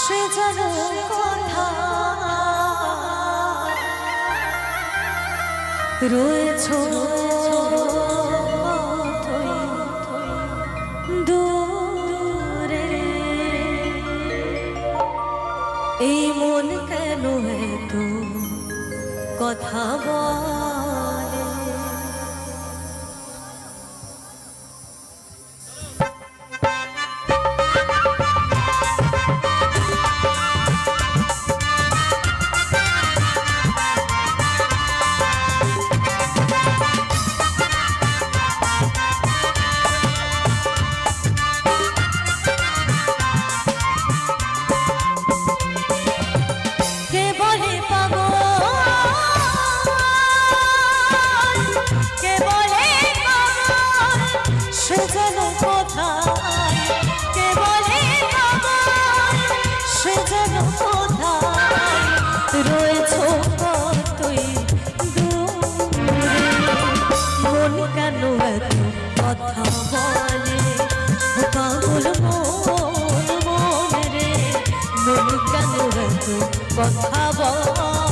সে যেন কথা। রয়েছ দূরে। এই মন কেন এত কথা বলে? কেন এত কথা বলে? পাগল মন মন কথা বলে?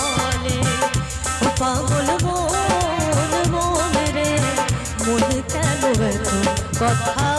পাগল মন রে মন কেন কথা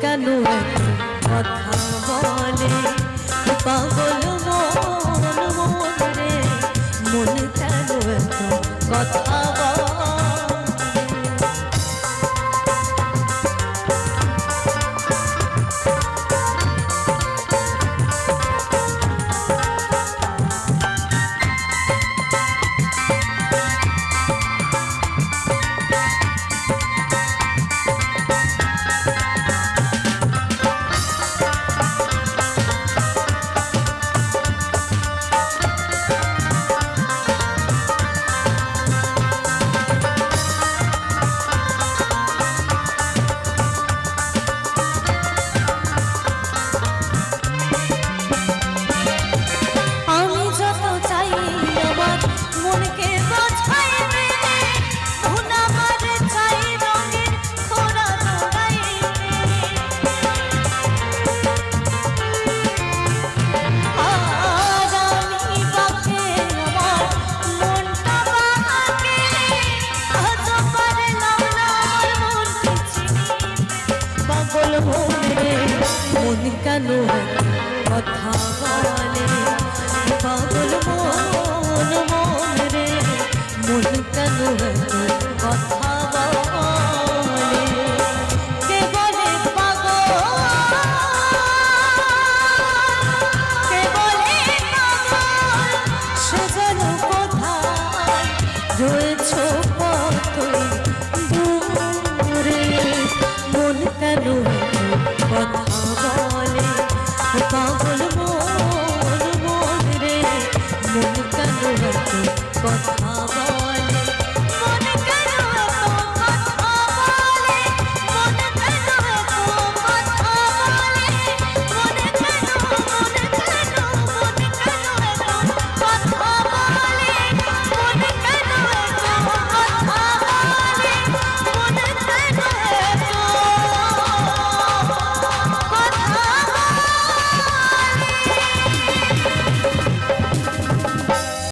কেন কথা বলে? পাগল silhouette